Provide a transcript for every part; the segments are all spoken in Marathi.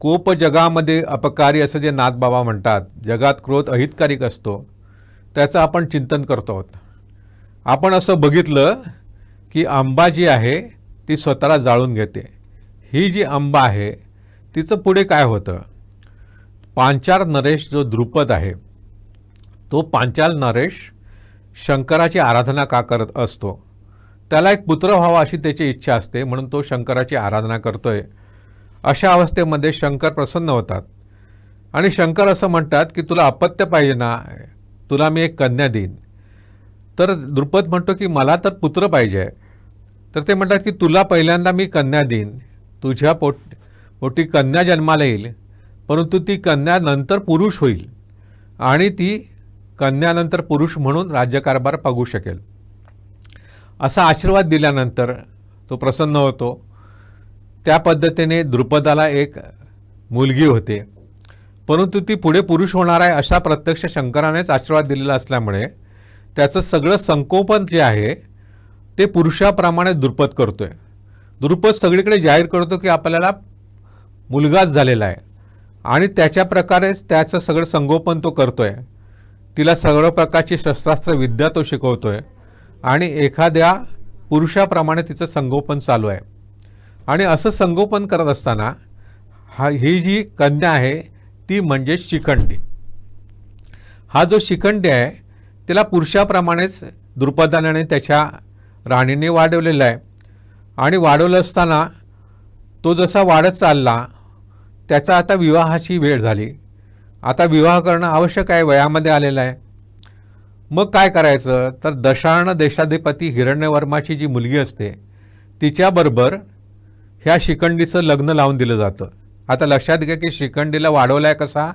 कोप जगामध्ये अपकारी असं जे नाथबाबा म्हणतात जगात क्रोध अहितकारिक असतो त्याचं आपण चिंतन करतो आहोत. आपण असं बघितलं की आंबा जी आहे ती स्वतःला जाळून घेते. ही जी आंबा आहे तिचं पुढे काय होतं? पांचाल नरेश जो द्रुपद आहे तो पांचाल नरेश शंकराची आराधना का करत असतो? त्याला एक पुत्र व्हावा अशी त्याची इच्छा असते म्हणून तो शंकराची आराधना करतोय. अशा अवस्थेमध्ये शंकर प्रसन्न होतात. आणि शंकर असं म्हणतात की तुला अपत्य पाहिजे ना तुला मी एक कन्या देईन. तर द्रुपद म्हणतो की मला तर पुत्र पाहिजे. तर ते म्हणतात की तुला पहिल्यांदा मी कन्या देईन. तुझ्या पोट पोटी कन्या जन्माला येईल परंतु ती कन्या नंतर पुरुष होईल आणि ती कन्यानंतर पुरुष म्हणून राज्यकारभार पागू शकेल. असा आशीर्वाद दिल्यानंतर तो प्रसन्न होतो. त्या पद्धतीने द्रुपदाला एक मुलगी होते. परंतु ती पुढे पुरुष होणार आहे अशा प्रत्यक्ष शंकरानेच आशीर्वाद दिलेला असल्यामुळे त्याचं सगळं संकोपन जे आहे ते पुरुषाप्रमाणे द्रुपद करतो आहे द्रुपद सगळीकडे जाहीर करतो की आपल्याला मुलगाच झालेला आहे. आणि त्याच्या प्रकारेच त्याचं सगळं संगोपन तो करतो आहे तिला सगळं प्रकारची शस्त्रास्त्र विद्या तो शिकवतो आहे आणि एखाद्या पुरुषाप्रमाणे तिचं संगोपन चालू आहे. आणि असं संगोपन करत असताना हा ही जी कन्या आहे ती म्हणजे शिखंडी हा जो शिखंडी आहे त्याला पुरुषाप्रमाणेच द्रुपदाने त्याच्या राणीने वाढवलेला आहे. आणि वाढवलं असताना तो जसा वाढत चालला त्याचा आता विवाहाची वेळ झाली. आता विवाह करणं आवश्यक आहे वयामध्ये आलेलं आहे. मग काय करायचं? तर दशार्ण देशाधिपती हिरण्यवर्माची जी मुलगी असते तिच्याबरोबर ह्या शिखंडीचं लग्न लावून दिलं जातं. आता लक्षात घ्या की शिखंडीला वाढवला आहे कसा?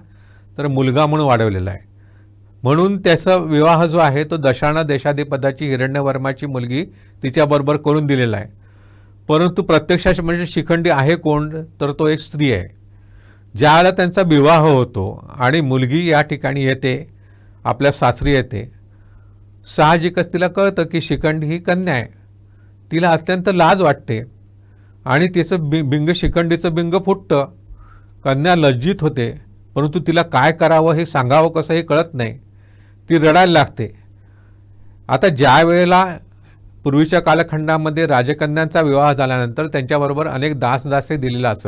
तर मुलगा म्हणून वाढवलेला आहे. म्हणून त्याचा विवाह जो आहे तो दशाणा देशाधिपदाची हिरण्यवर्माची मुलगी तिच्याबरोबर करून दिलेला आहे. परंतु प्रत्यक्षात म्हणजे शिखंडी आहे कोण? तर तो एक स्त्री आहे. ज्यावेळेला त्यांचा विवाह होतो आणि मुलगी या ठिकाणी येते आपल्या सासरी येते साहजिकच तिला कळतं की शिखंडी ही कन्या आहे. तिला अत्यंत लाज वाटते. आणि त्याचं बि बिंग शिखंडीचं बिंग फुटतं. कन्या लज्जित होते परंतु तिला काय करावं हे सांगावं कसं हे कळत नाही. ती रडायला लागते. आता ज्या वेळेला पूर्वीच्या कालखंडामध्ये राजकन्यांचा विवाह झाल्यानंतर त्यांच्याबरोबर अनेक दासदासे दिलेले असत.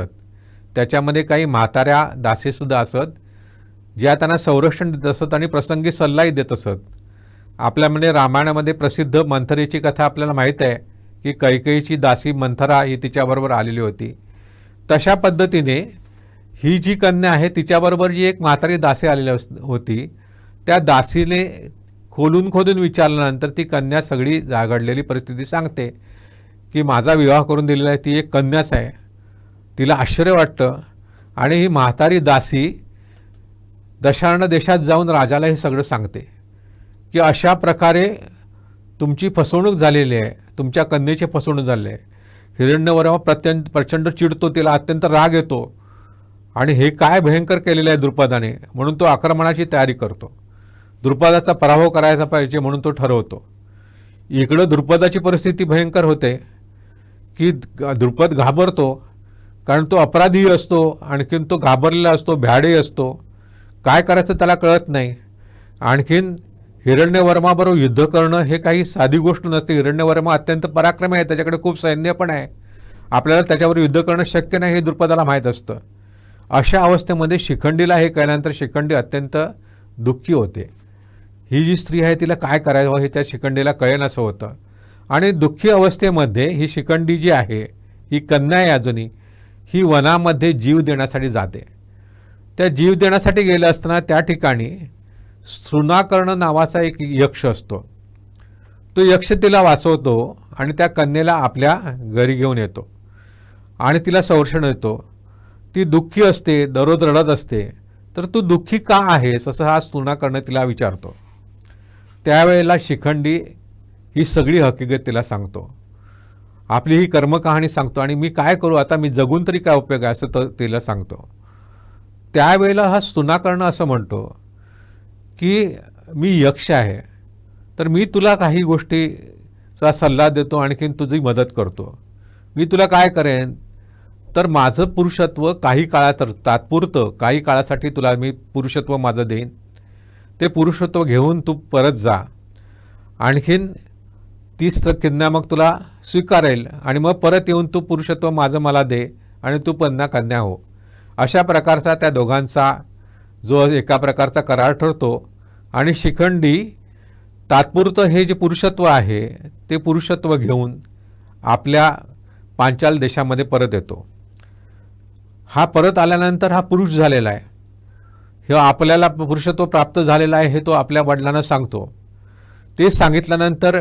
त्याच्यामध्ये काही म्हाताऱ्या दासेसुद्धा असत ज्या त्यांना संरक्षण देत असत आणि प्रसंगी सल्लाही देत असत. आपल्यामध्ये रामायणामध्ये प्रसिद्ध मंथरेची कथा आपल्याला माहीत आहे. की कैकईची दासी मंथरा ही तिच्याबरोबर आलेली होती. तशा पद्धतीने ही जी कन्या आहे तिच्याबरोबर जी एक म्हातारी दासी आलेली अस होती त्या दासीने खोलून खोदून विचारल्यानंतर ती कन्या सगळी जागडलेली परिस्थिती सांगते की माझा विवाह करून दिलेला आहे ती एक कन्याच आहे. तिला आश्चर्य वाटतं आणि ही म्हातारी दासी दशार्ण देशात जाऊन राजाला हे सगळं सांगते की अशा प्रकारे तुमची फसवणूक झालेली आहे. तुमच्या कन्येचे फसवणूक झाले. आहे हिरण्यवर्मा प्रत्यंत प्रचंड चिडतो तिला अत्यंत राग येतो. आणि हे काय भयंकर केलेलं आहे द्रुपदाने म्हणून तो आक्रमणाची तयारी करतो. द्रुपदाचा पराभव करायचा पाहिजे म्हणून तो ठरवतो. इकडं द्रुपदाची परिस्थिती भयंकर होते. की द्रुपद घाबरतो कारण तो अपराधीही असतो आणखीन तो घाबरलेला असतो भ्याडे असतो. काय करायचं त्याला कळत नाही. आणखीन हिरण्यवर्माबरोबर युद्ध करणं हे काही साधी गोष्ट नसते. हिरण्यवर्मा अत्यंत पराक्रमी आहे. त्याच्याकडे खूप सैन्य पण आहे. आपल्याला त्याच्यावर युद्ध करणं शक्य नाही हे द्रुपदाला माहीत असतं. अशा अवस्थेमध्ये शिखंडीला हे कळल्यानंतर शिखंडी अत्यंत दुःखी होते. ही जी स्त्री आहे तिला काय करावं हो हे त्या शिखंडीला कळेन असं होतं. आणि दुःखी अवस्थेमध्ये ही शिखंडी जी आहे ही कन्या आहे अजूनही ही वनामध्ये जीव देण्यासाठी जाते. त्या जीव देण्यासाठी गेलं असताना त्या ठिकाणी सृणाकर्ण नावाचा एक यक्ष असतो. तो यक्ष तिला वाचवतो आणि त्या कन्येला आपल्या घरी घेऊन येतो. आणि तिला संरक्षण देतो. ती दुःखी असते दररोज रडत असते. तर तू दुःखी का आहेस? असं हा स्तुनाकर्ण तिला विचारतो. त्यावेळेला शिखंडी ही सगळी हकीकत तिला सांगतो. आपली ही कर्मकहाणी सांगतो आणि मी काय करू? आता मी जगून तरी काय उपयोग आहे? असं तर तिला सांगतो. त्यावेळेला हा स्तुनाकर्ण असं म्हणतो की मी यक्ष आहे तर मी तुला काही गोष्टीचा सल्ला देतो आणखीन तुझी मदत करतो. मी तुला काय करेन? तर माझं पुरुषत्व काही काळात तात्पुरतं काही काळासाठी तुला मी पुरुषत्व माझं देईन. ते पुरुषत्व घेऊन तू परत जा. आणखीन तीच कन्या मग तुला स्वीकारेल आणि मग परत येऊन तू पुरुषत्व माझं मला दे आणि तू पन्ना कन्या हो. अशा प्रकारचा त्या दोघांचा जो एका प्रकारचा करार ठरतो. आणि शिखंडी तात्पुरतं हे जे पुरुषत्व आहे ते पुरुषत्व घेऊन आपल्या पांचाल देशामध्ये परत येतो. हा परत आल्यानंतर हा पुरुष झालेला आहे. हे आपल्याला पुरुषत्व प्राप्त झालेला आहे हे तो आपल्या वडिलांना सांगतो. ते सांगितल्यानंतर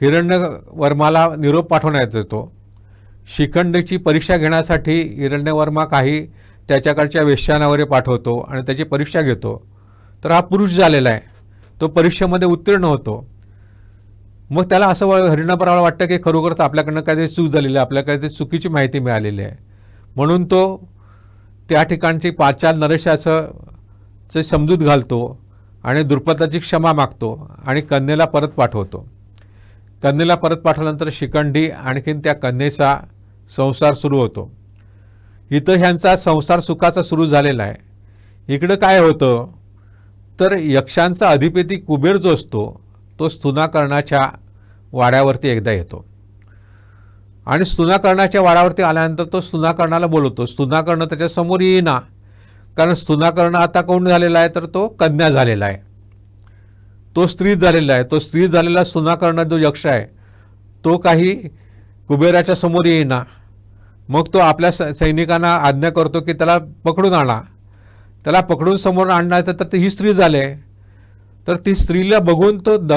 हिरण्यवर्माला निरोप पाठवण्यात येतो. शिखंडीची परीक्षा घेण्यासाठी हिरण्यवर्मा काही त्याच्याकडच्या वेश्यानावर वगैरे पाठवतो आणि त्याची परीक्षा घेतो. तर हा पुरुष झालेला आहे. तो परीक्षेमध्ये उत्तीर्ण होतो. मग त्याला असं वा- वाटतं की खरोखरच आपल्याकडनं काहीतरी चूक झालेली आहे आपल्याला काहीतरी चुकीची माहिती मिळालेली आहे. म्हणून तो त्या ठिकाणची पाचाल नरेशाचं चे समजूत घालतो आणि दुर्पदाची क्षमा मागतो आणि कन्येला परत पाठवतो. कन्येला परत पाठवल्यानंतर शिखंडी आणखीन त्या कन्येचा संसार सुरू होतो. इथं ह्यांचा संसार सुखाचा सुरू झालेला आहे. इकडं काय होतं? तर यक्षांचा अधिपती कुबेर जो असतो तो स्तुनाकर्णाच्या वाड्यावरती एकदा येतो. आणि स्तुनाकर्णाच्या वाड्यावरती आल्यानंतर तो स्तुनाकर्णाला बोलवतो. स्तुनाकर्ण त्याच्यासमोर येईना. कारण स्तुनाकर्ण आता कोण झालेला आहे? तर तो कन्या झालेला आहे. तो स्त्री झालेला आहे. तो स्त्री झालेला स्तुनाकर्ण जो यक्ष आहे तो काही कुबेराच्या समोर येईना. मग तो आपल्या स सैनिकांना आज्ञा करतो की त्याला पकडून आणा. त्याला पकडून समोर आणण्याचं तर ती ही स्त्री झाले. तर ती स्त्रीला बघून तो द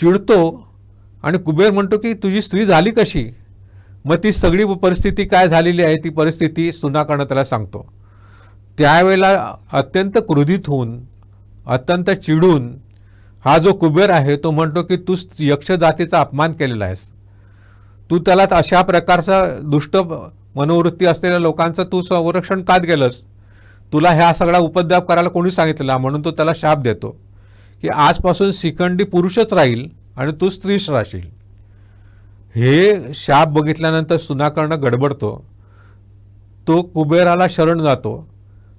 चिडतो आणि कुबेर म्हणतो की तुझी स्त्री झाली कशी? मग ती सगळी परिस्थिती काय झालेली आहे ती परिस्थिती सुनाकडनं त्याला सांगतो. त्यावेळेला अत्यंत क्रोधित होऊन अत्यंत चिडून हा जो कुबेर आहे तो म्हणतो की तू यक्ष जातीचा अपमान केलेला आहेस. तू त्याला अशा प्रकारचा दुष्ट मनोवृत्ती असलेल्या लोकांचं तू संरक्षण का गेलंस? तुला ह्या सगळा उपद्रव करायला कोणी सांगितलेला म्हणून तो त्याला शाप देतो. की आजपासून शिखंडी पुरुषच राहील आणि तू स्त्रीच राहशील हे शाप बघितल्यानंतर सुनाकर्ण गडबडतो. तो कुबेराला शरण जातो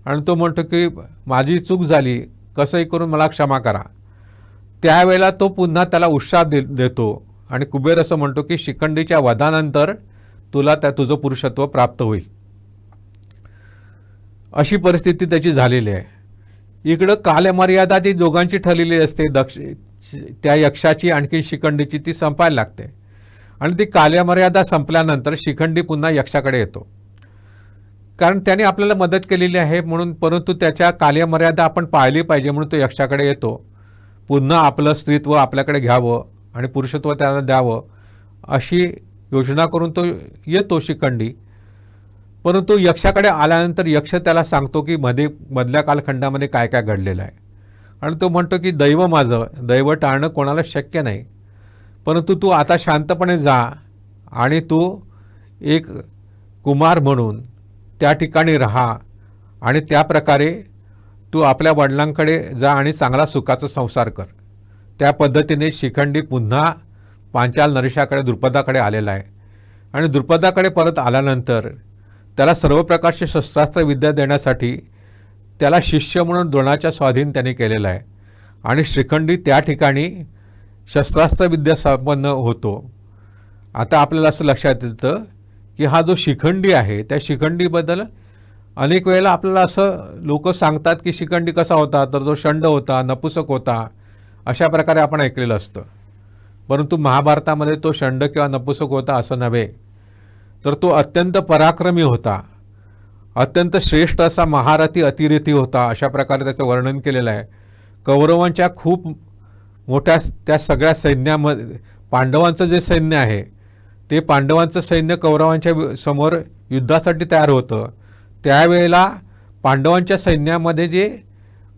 आणि तो म्हणतो की माझी चूक झाली. कसंही करून मला क्षमा करा. त्यावेळेला तो पुन्हा त्याला उत्साह दे देतो. आणि कुबेर असं म्हणतो की शिखंडीच्या वधानंतर तुला त्या तुझं पुरुषत्व प्राप्त होईल. अशी परिस्थिती त्याची झालेली आहे. इकडं कालमर्यादा ती दोघांची ठरलेली असते. दक्ष त्या यक्षाची आणखी शिखंडीची ती संपायला लागते. आणि ती कालमर्यादा संपल्यानंतर शिखंडी पुन्हा यक्षाकडे येतो. कारण त्याने आपल्याला मदत केलेली आहे म्हणून परंतु त्याच्या कालमर्यादा आपण पाळली पाहिजे म्हणून तो यक्षाकडे येतो. पुन्हा आपलं स्त्रीत्व आपल्याकडे घ्यावं. आणि पुरुषत्व त्याला द्यावं अशी योजना करून तो येतो शिखंडी. परंतु यक्षाकडे आल्यानंतर यक्ष त्याला सांगतो की मध्ये मधल्या कालखंडामध्ये काय काय घडलेलं आहे. आणि तो म्हणतो की दैव माझं दैव टाळणं कोणाला शक्य नाही. परंतु तू आता शांतपणे जा आणि तू एक कुमार म्हणून त्या ठिकाणी राहा आणि त्या प्रकारे तू आपल्या वडिलांकडे जा आणि चांगला सुखाचा संसार कर. त्या पद्धतीने शिखंडी पुन्हा पांचाल नरेशाकडे द्रुपदाकडे आलेला आहे. आणि द्रुपदाकडे परत आल्यानंतर त्याला सर्व प्रकारचे शस्त्रास्त्र विद्या देण्यासाठी त्याला शिष्य म्हणून द्रोणाच्या स्वाधीन त्याने केलेला आहे. आणि श्रीखंडी त्या ठिकाणी शस्त्रास्त्र विद्या संपन्न होतो. आता आपल्याला असं लक्षात येतं की हा जो शिखंडी आहे त्या शिखंडीबद्दल अनेक वेळेला आपल्याला असं लोक सांगतात की शिखंडी कसा होता तर तो शंड होता नपुसक होता अशा प्रकारे आपण ऐकलेलं असतं. परंतु महाभारतामध्ये तो शंड किंवा नपुसक होता असं नव्हे. तर तो अत्यंत पराक्रमी होता. अत्यंत श्रेष्ठ असा महारथी अतिरेथी होता. अशा प्रकारे त्याचं वर्णन केलेलं आहे. कौरवांच्या खूप मोठ्या त्या सगळ्या सैन्यामध्ये पांडवांचं जे सैन्य आहे ते पांडवांचं सैन्य कौरवांच्या समोर युद्धासाठी तयार होतं. त्यावेळेला पांडवांच्या सैन्यामध्ये जे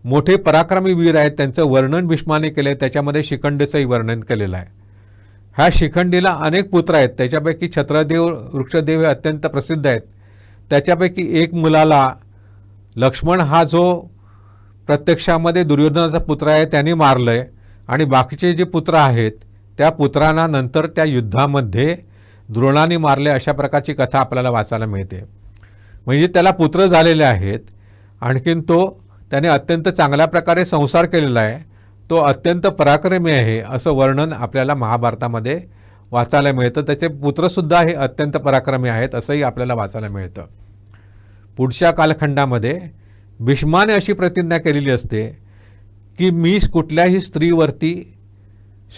मोठे पराक्रमी वीर आहेत त्यांचं वर्णन भीष्माने केलं आहे त्याच्यामध्ये शिखंडीचंही वर्णन केलेलं आहे. ह्या शिखंडीला अनेक पुत्र आहेत त्याच्यापैकी छत्रदेव वृक्षदेव हे अत्यंत प्रसिद्ध आहेत. त्याच्यापैकी एक मुलाला लक्ष्मण हा जो प्रत्यक्षामध्ये दुर्योधनाचा पुत्र आहे त्याने मारलं आहे आणि बाकीचे जे पुत्र आहेत त्या पुत्रांना नंतर त्या युद्धामध्ये द्रोणाने मारले अशा प्रकारची कथा आपल्याला वाचायला मिळते. म्हणजे त्याला पुत्र झालेले आहेत आणखीन तो त्याने अत्यंत चांगल्या प्रकारे संसार केलेला आहे. तो अत्यंत पराक्रमी आहे असं वर्णन आपल्याला महाभारतामध्ये वाचायला मिळतं. त्याचे पुत्रसुद्धा हे अत्यंत पराक्रमी आहेत असंही आपल्याला वाचायला मिळतं. पुढच्या कालखंडामध्ये भीष्माने अशी प्रतिज्ञा केलेली असते की मी कुठल्याही स्त्रीवरती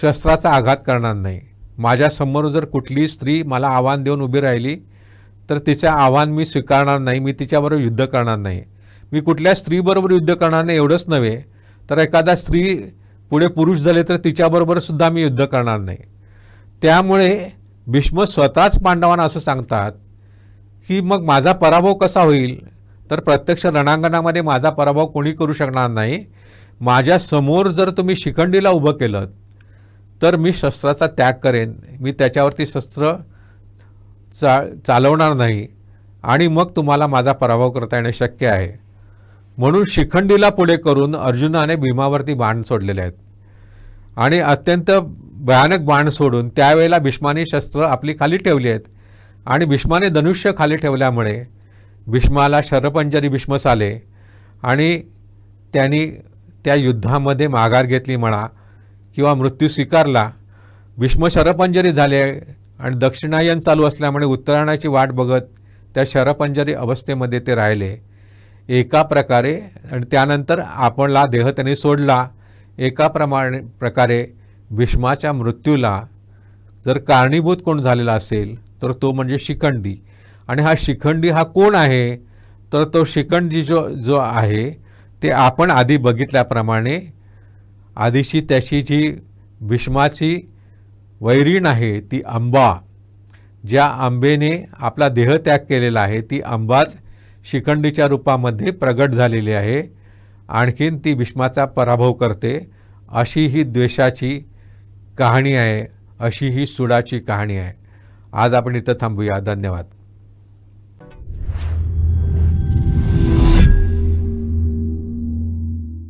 शस्त्राचा आघात करणार नाही. माझ्यासमोर जर कुठलीही स्त्री मला आव्हान देऊन उभी राहिली तर तिचे आव्हान मी स्वीकारणार नाही मी तिच्याबरोबर युद्ध करणार नाही. मी कुठल्या स्त्रीबरोबर युद्ध करणार नाही एवढंच नव्हे तर एखादा स्त्री पुढे पुरुष झाले तर तिच्याबरोबर सुद्धा मी युद्ध करणार नाही. त्यामुळे भीष्म स्वतःच पांडवांना असं सांगतात की मग माझा पराभव कसा होईल? तर प्रत्यक्ष रणांगणामध्ये माझा पराभव कोणी करू शकणार नाही. माझ्यासमोर जर तुम्ही शिखंडीला उभं केलं तर मी शस्त्राचा त्याग करेन. मी त्याच्यावरती शस्त्र चा चालवणार नाही आणि मग तुम्हाला माझा पराभव करता येणे शक्य आहे. म्हणून शिखंडीला पुढे करून अर्जुनाने भीमावरती बाण सोडलेले आहेत. आणि अत्यंत भयानक बाण सोडून त्यावेळेला भीष्माने शस्त्र आपली खाली ठेवली आहेत. आणि भीष्माने धनुष्य खाली ठेवल्यामुळे भीष्माला शरपंजरी भीष्मस आले. आणि त्यांनी त्या युद्धामध्ये माघार घेतली म्हणा किंवा मृत्यू स्वीकारला. भीष्म शरपंजरी झाले आणि दक्षिणायन चालू असल्यामुळे उत्तरायणाची वाट बघत त्या शरपंजरी अवस्थेमध्ये ते राहिले. एका प्रकारे आणि त्यानंतर आपणला देह त्याने सोडला. एका प्रमाणे प्रकारे भीष्माच्या मृत्यूला जर कारणीभूत कोण झालेला असेल तर तो म्हणजे शिखंडी. आणि हा शिखंडी हा कोण आहे? तर तो शिखंडी जो जो आहे ते आपण आधी बघितल्याप्रमाणे आधीची त्याची जी भीष्माची वैरीण आहे ती आंबा. ज्या आंबेने आपला देहत्याग केलेला आहे ती आंबाच शिखंडीच्या रूपामध्ये प्रगट झालेली आहे. आणखीन ती भीष्माचा पराभव करते अशी ही द्वेषाची कहाणी आहे अशी ही सुडाची कहाणी आहे. आज आपण इथं थांबूया. धन्यवाद.